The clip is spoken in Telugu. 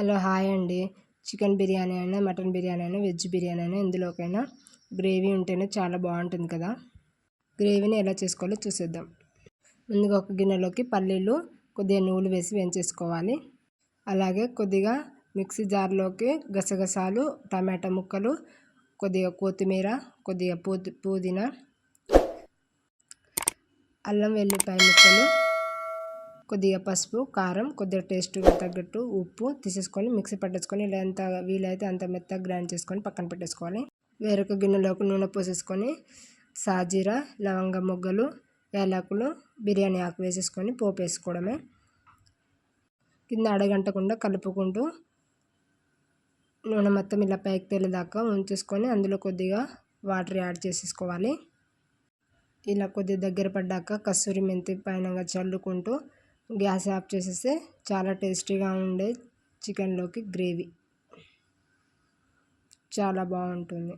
హలో హాయ్ అండి. చికెన్ బిర్యానీ అయినా మటన్ బిర్యానీ అయినా వెజ్ బిర్యానీ అయినా ఎందులోకైనా గ్రేవీ ఉంటేనే చాలా బాగుంటుంది కదా. గ్రేవీని ఎలా చేసుకోవాలో చూసేద్దాం. ముందుగా ఒక గిన్నెలోకి పల్లీలు కొద్దిగా నూనె వేసి వేయించేసుకోవాలి. అలాగే కొద్దిగా మిక్సీ జార్లోకి గసగసాలు టమాటా ముక్కలు కొద్దిగా కొత్తిమీర కొద్దిగా పుదీ పుదీనా అల్లం వెల్లిపాయ ముక్కలు కొద్దిగా పసుపు కారం కొద్దిగా టేస్ట్గా తగ్గట్టు ఉప్పు తీసేసుకొని మిక్సీ పట్టేసుకొని ఇలా ఎంత వీలైతే అంత మెత్తగా గ్రైండ్ చేసుకొని పక్కన పెట్టేసుకోవాలి. వేరొక గిన్నెలోకి నూనె పోసేసుకొని సాజీరా లవంగ మొగ్గలు యాలకులు బిర్యానీ ఆకు వేసేసుకొని పోపు వేసుకోవడమే. కింద అడగంటకుండా కలుపుకుంటూ నూనె మొత్తం ఇలా పైకి తేలేదాకా ఉంచేసుకొని అందులో కొద్దిగా వాటర్ యాడ్ చేసేసుకోవాలి. ఇలా కొద్దిగా దగ్గర పడ్డాక కస్తూరి మెంతి పైన చల్లుకుంటూ గ్యాస్ ఆఫ్ చేసేస్తే చాలా టేస్టీగా ఉండే చికెన్లోకి గ్రేవీ. చాలా బాగుంటుంది.